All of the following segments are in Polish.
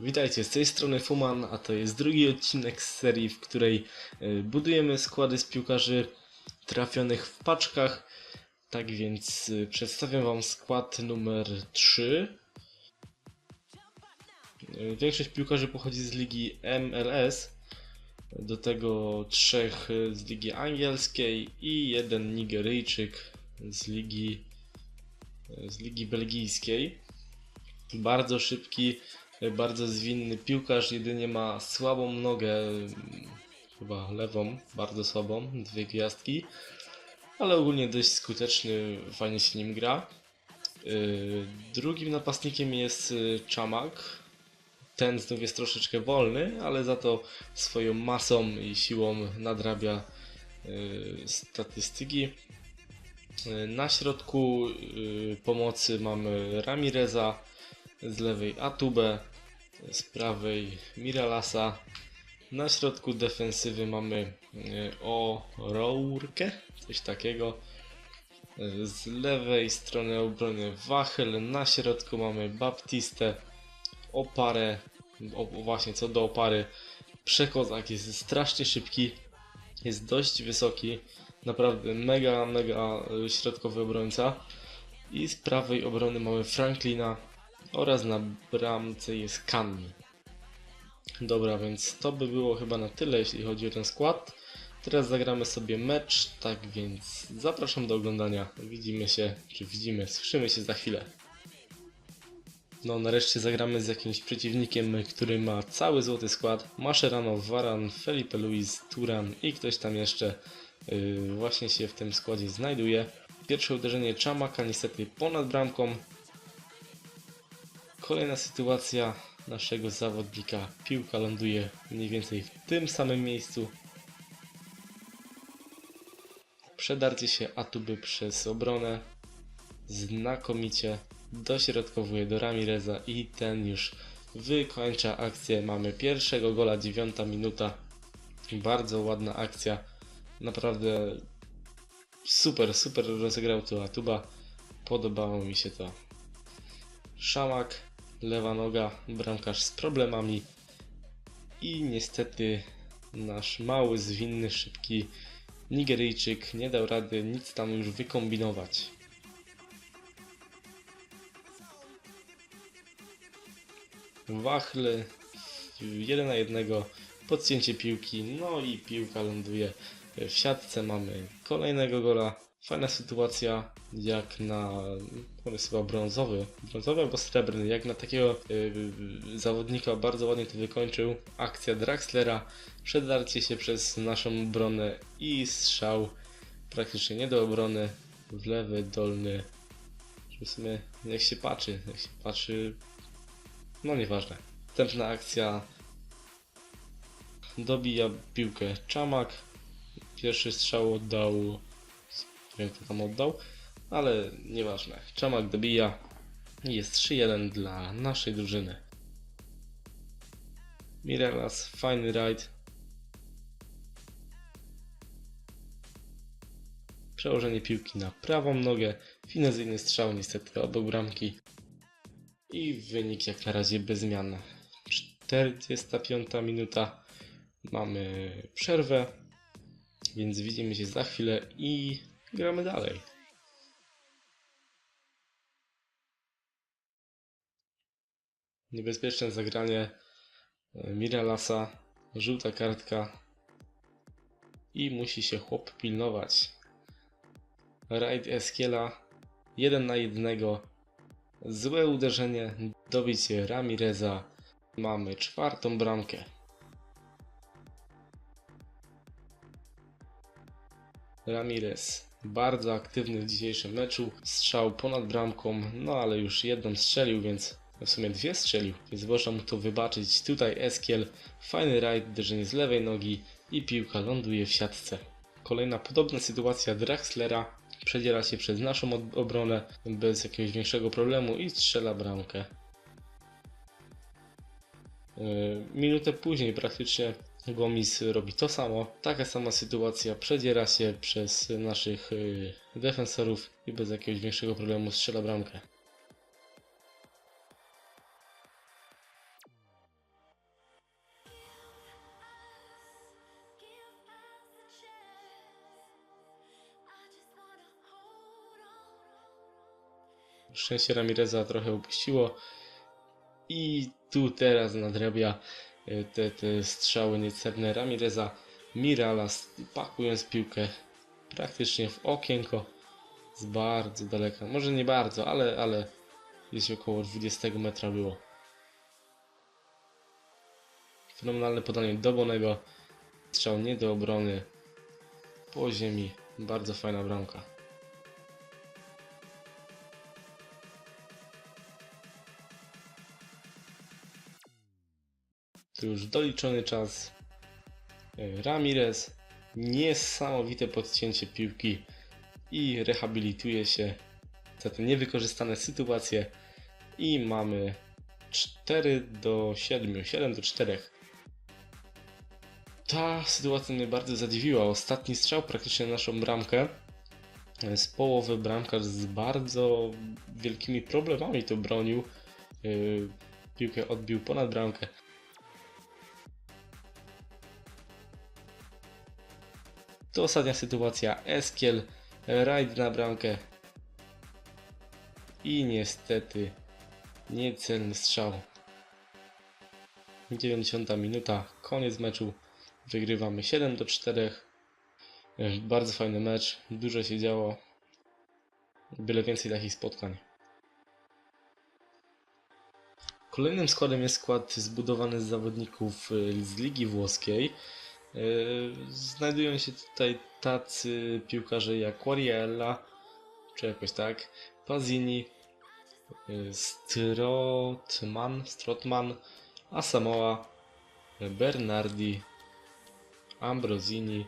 Witajcie, z tej strony Fuman, a to jest drugi odcinek z serii, w której y, budujemy składy z piłkarzy trafionych w paczkach. Tak więc y, przedstawiam Wam skład numer 3. Y, Większość piłkarzy pochodzi z ligi MLS, do tego trzech z ligi angielskiej i jeden Nigeryjczyk z ligi, z ligi belgijskiej. Bardzo szybki, bardzo zwinny piłkarz, jedynie ma słabą nogę, chyba lewą, bardzo słabą, dwie gwiazdki, ale ogólnie dość skuteczny, fajnie się nim gra. Yy, Drugim napastnikiem jest yy, Chamak. Ten znów jest troszeczkę wolny, ale za to swoją masą i siłą nadrabia yy, statystyki. Na środku pomocy mamy Ramireza, z lewej Atubę, z prawej Miralasa. Na środku defensywy mamy e, O'Rourke, coś takiego. Z lewej strony obrony Wachel, na środku mamy Baptistę, Oparę, o, właśnie co do Opary, Przekozak jest strasznie szybki, jest dość wysoki, naprawdę mega, mega e, środkowy obrońca. I z prawej obrony mamy Franklina, oraz na bramce jest Kanni. Dobra, więc to by było chyba na tyle, jeśli chodzi o ten skład. Teraz zagramy sobie mecz, tak więc zapraszam do oglądania. Widzimy się, czy widzimy, słyszymy się za chwilę. No, nareszcie zagramy z jakimś przeciwnikiem, który ma cały złoty skład. Mascherano, Varan, Felipe Luis, Turan i ktoś tam jeszcze yy, właśnie się w tym składzie znajduje. Pierwsze uderzenie Chamaka niestety ponad bramką, Kolejna sytuacja naszego zawodnika. Piłka ląduje mniej więcej w tym samym miejscu. Przedarcie się Atuby przez obronę. Znakomicie dośrodkowuje do Ramireza i ten już wykończa akcję. Mamy pierwszego gola, dziewiąta minuta. Bardzo ładna akcja. Naprawdę super, super rozegrał to Atuba. Podobało mi się to. Szamak, lewa noga, bramkarz z problemami i niestety nasz mały, zwinny, szybki Nigeryjczyk nie dał rady nic tam już wykombinować. Wachle, jeden na jednego, podcięcie piłki, no i piłka ląduje w siatce. Mamy kolejnego gola. Fajna sytuacja, jak na. On jest chyba brązowy. Brązowy albo srebrny. Jak na takiego yy, zawodnika bardzo ładnie to wykończył. Akcja Draxlera. Przedarcie się przez naszą obronę i strzał praktycznie nie do obrony. W lewy, dolny. W sumie niech się patrzy. Jak się patrzy. No nieważne. Następna akcja. Dobija piłkę Czamak. Pierwszy strzał oddał kto tam oddał, ale nieważne. Czamak dobija jest 3-1 dla naszej drużyny. Mirelas, fajny rajd. Przełożenie piłki na prawą nogę, finezyjny strzał niestety obok bramki i wynik jak na razie bez zmian. 45 minuta, mamy przerwę, więc widzimy się za chwilę i gramy dalej. Niebezpieczne zagranie e, Miralasa, żółta kartka i musi się chłop pilnować. Raid Eskiela, jeden na jednego, złe uderzenie, dobicie Ramireza, mamy czwartą bramkę. Ramirez bardzo aktywny w dzisiejszym meczu. Strzał ponad bramką, no ale już jedną strzelił, więc w sumie dwie strzelił, więc można mu to wybaczyć. Tutaj Eskiel, fajny rajd, uderzenie z lewej nogi i piłka ląduje w siatce. Kolejna podobna sytuacja Draxlera przedziera się przez naszą ob- obronę bez jakiegoś większego problemu i strzela bramkę. Yy, Minutę później praktycznie Gomis robi to samo. Taka sama sytuacja przedziera się przez naszych y, defensorów i bez jakiegoś większego problemu strzela bramkę. Szczęście Ramireza trochę upuściło i tu teraz nadrabia te, te strzały niecerne Ramireza. Miralas pakując piłkę praktycznie w okienko z bardzo daleka. Może nie bardzo, ale, ale gdzieś około 20 metra było. Fenomenalne podanie do Bonego. Strzał nie do obrony. Po ziemi. Bardzo fajna bramka. Tu już doliczony czas. E, Ramirez. Niesamowite podcięcie piłki i rehabilituje się za te niewykorzystane sytuacje. I mamy 4 do 7, 7 do 4. Ta sytuacja mnie bardzo zadziwiła. Ostatni strzał praktycznie na naszą bramkę. Z połowy bramkarz z bardzo wielkimi problemami to bronił. Yy, Piłkę odbił ponad bramkę. To ostatnia sytuacja. Eskiel, rajd na bramkę. I niestety niecelny strzał. 90 minuta, koniec meczu. Wygrywamy 7 do 4. E, Bardzo fajny mecz, dużo się działo. Byle więcej takich spotkań. Kolejnym składem jest skład zbudowany z zawodników y, z Ligi Włoskiej. Y, Znajdują się tutaj tacy piłkarze jak Quariella, czy jakoś tak, Pazini, y, Strotman, Strotman, Asamoah, Bernardi, Ambrosini,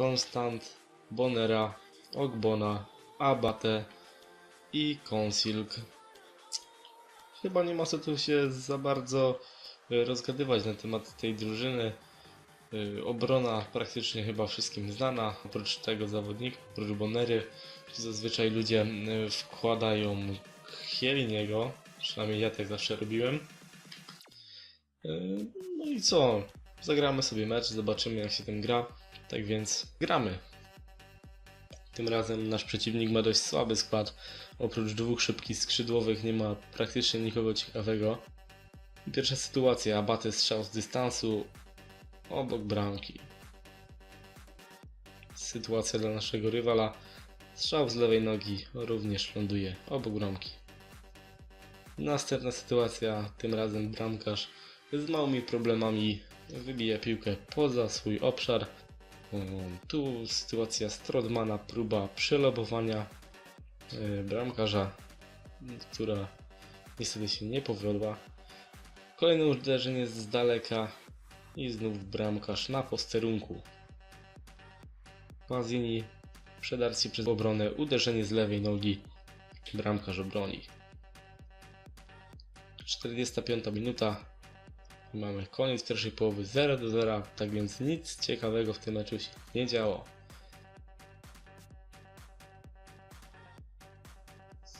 Constant, Bonera, Ogbona, Abate i Consilk. Chyba nie ma co tu się za bardzo y, rozgadywać na temat tej drużyny. Y, Obrona praktycznie chyba wszystkim znana, oprócz tego zawodnika, oprócz Bonery. Zazwyczaj ludzie y, wkładają Chieliniego, przynajmniej ja tak zawsze robiłem. Y, No i co? Zagramy sobie mecz, zobaczymy jak się tym gra. Tak więc gramy. Tym razem nasz przeciwnik ma dość słaby skład. Oprócz dwóch szybkich skrzydłowych nie ma praktycznie nikogo ciekawego. Pierwsza sytuacja, Abate strzał z dystansu obok bramki. Sytuacja dla naszego rywala. Strzał z lewej nogi również ląduje obok bramki. Następna sytuacja, tym razem bramkarz z małymi problemami wybija piłkę poza swój obszar. Um, Tu sytuacja Strodmana, próba przelobowania e, bramkarza, która niestety się nie powiodła. Kolejne uderzenie z daleka i znów bramkarz na posterunku. Mazini przedarcie przez obronę, uderzenie z lewej nogi, bramkarz obroni. 45 minuta, Mamy koniec pierwszej połowy 0 do 0, tak więc nic ciekawego w tym meczu się nie działo.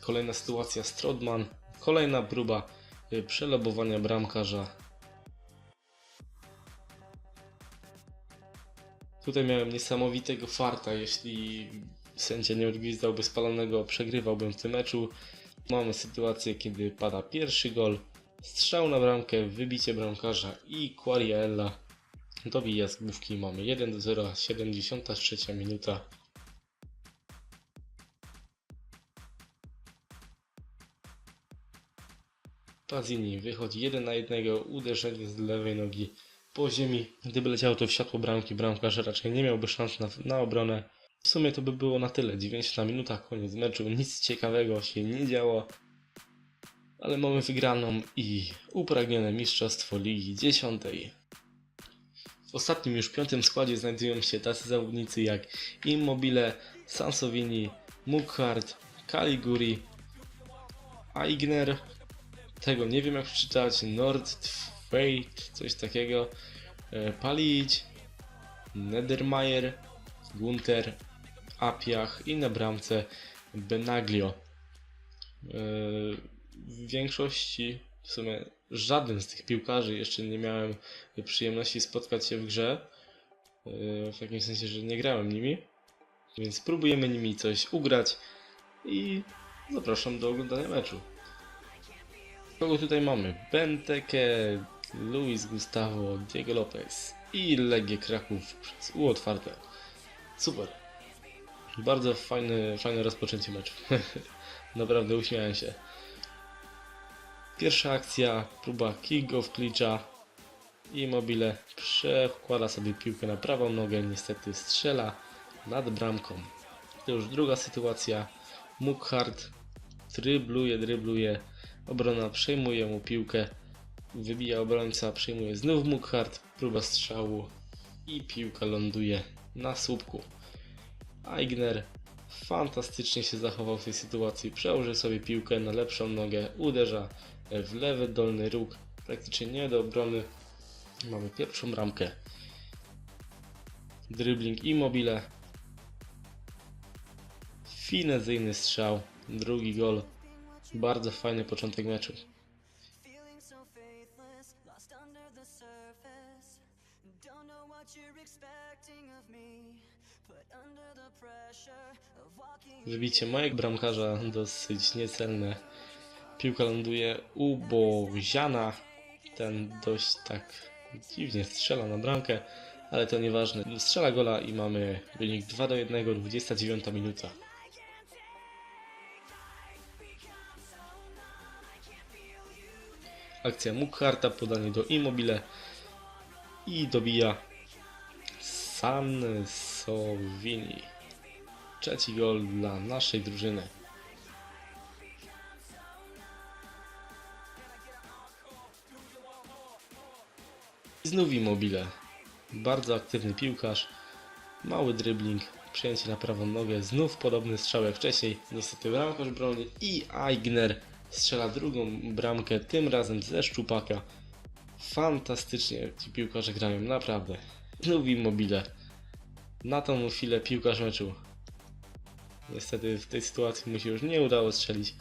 Kolejna sytuacja Strodman, kolejna próba y, przelobowania bramkarza. Tutaj miałem niesamowitego farta, jeśli sędzia nie odgwizdałby spalonego, przegrywałbym w tym meczu. Mamy sytuację, kiedy pada pierwszy gol, Strzał na bramkę, wybicie bramkarza i Quariella dobija z główki. Mamy 1 do 0, 73 minuta. Pazini wychodzi 1 na 1, uderzenie z lewej nogi po ziemi. Gdyby leciało to w światło bramki, bramkarz raczej nie miałby szans na, na obronę. W sumie to by było na tyle. 90 minuta, koniec meczu, nic ciekawego się nie działo ale mamy wygraną i upragnione mistrzostwo Ligi Dziesiątej. W ostatnim już piątym składzie znajdują się tacy zawodnicy jak Immobile, Sansovini, Mukhard, Caliguri, Aigner, tego nie wiem jak przeczytać, Nordtveit, coś takiego, e, Palic, Nedermayer, Gunter, Apiach i na bramce Benaglio. E, w większości, w sumie żaden z tych piłkarzy jeszcze nie miałem przyjemności spotkać się w grze. Yy, W takim sensie, że nie grałem nimi. Więc próbujemy nimi coś ugrać i zapraszam do oglądania meczu. Kogo tutaj mamy? Benteke, Luis Gustavo, Diego Lopez i Legie Kraków przez U otwarte. Super. Bardzo fajne, fajne rozpoczęcie meczu. Naprawdę uśmiałem się. Pierwsza akcja, próba kick-off klicza. Immobile przekłada sobie piłkę na prawą nogę, niestety strzela nad bramką. To już druga sytuacja. Mukhart drybluje, drybluje. Obrona przejmuje mu piłkę. Wybija obrońca, przejmuje znów Mukhart. Próba strzału i piłka ląduje na słupku. Aigner fantastycznie się zachował w tej sytuacji. Przełożył sobie piłkę na lepszą nogę, uderza w lewy dolny róg, praktycznie nie do obrony. Mamy pierwszą bramkę. Dribbling immobile. Finezyjny strzał. Drugi gol. Bardzo fajny początek meczu. Wybicie mojego bramkarza dosyć niecelne. Piłka ląduje u Boziana. Ten dość tak dziwnie strzela na bramkę, ale to nieważne. Strzela gola i mamy wynik 2 do 1, 29 minuta. Akcja Mukharta, podanie do Immobile i dobija Sansovini. Trzeci gol dla naszej drużyny. I znów Immobile. Bardzo aktywny piłkarz. Mały dribbling, przyjęcie na prawą nogę. Znów podobny strzał jak wcześniej. Niestety bramkarz broni i Aigner strzela drugą bramkę, tym razem ze szczupaka. Fantastycznie ci piłkarze grają, naprawdę. Znów Immobile. Na tą chwilę piłkarz meczu. Niestety w tej sytuacji mu się już nie udało strzelić,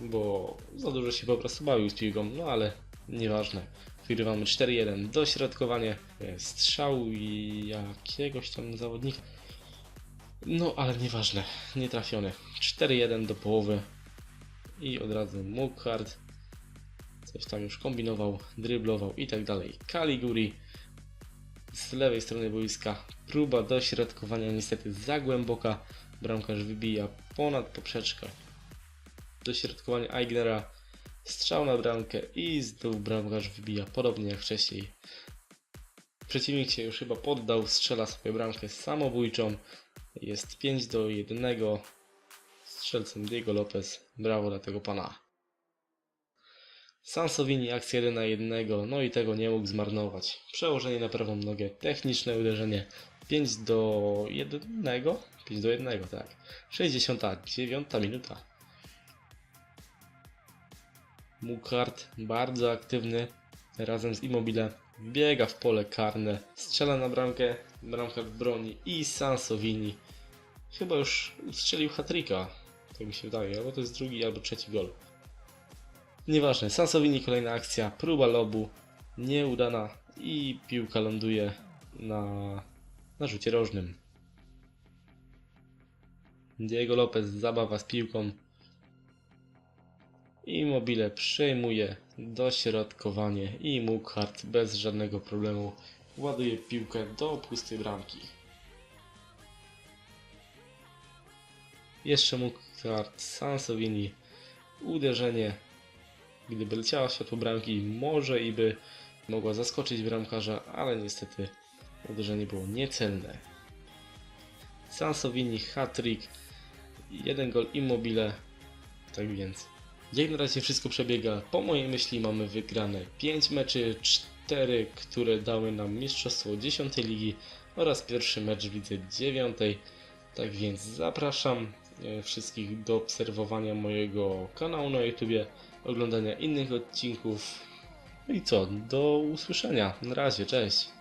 bo za dużo się po prostu bawił z piłką, no ale nieważne. Wygrywamy 4-1, dośrodkowanie, strzał i jakiegoś tam zawodnika. No ale nieważne, nie trafione. 4-1 do połowy i od razu Mukhard coś tam już kombinował, dryblował i tak dalej. Caliguri z lewej strony boiska. Próba dośrodkowania niestety za głęboka. Bramkarz wybija ponad poprzeczkę. Dośrodkowanie Aignera. Strzał na bramkę i znów bramkarz wybija podobnie jak wcześniej. Przeciwnik się już chyba poddał, strzela sobie bramkę samobójczą. Jest 5 do 1. Strzelcem Diego Lopez. Brawo dla tego pana. Sansovini akcja 1 na 1, no i tego nie mógł zmarnować. Przełożenie na prawą nogę, techniczne uderzenie 5 do 1, 5 do 1, tak. 69 minuta. Mukhart bardzo aktywny, razem z Immobile biega w pole karne, strzela na bramkę, bramka broni i Sansovini chyba już strzelił hat-tricka, tak mi się wydaje, albo to jest drugi, albo trzeci gol. Nieważne, Sansovini kolejna akcja, próba lobu, nieudana i piłka ląduje na, na rzucie rożnym. Diego Lopez zabawa z piłką. Immobile przejmuje dośrodkowanie i Mukhart bez żadnego problemu ładuje piłkę do pustej bramki. Jeszcze Mukhart, Sansovini, uderzenie Gdyby leciała światło bramki, może i by mogła zaskoczyć bramkarza, ale niestety uderzenie było niecelne. Sansovini hat-trick, jeden gol immobile, tak więc jak na razie wszystko przebiega. Po mojej myśli mamy wygrane 5 meczy, 4, które dały nam mistrzostwo 10 ligi oraz pierwszy mecz w lidze 9. Tak więc zapraszam e, wszystkich do obserwowania mojego kanału na YouTubie, oglądania innych odcinków. No i co, do usłyszenia. Na razie, cześć.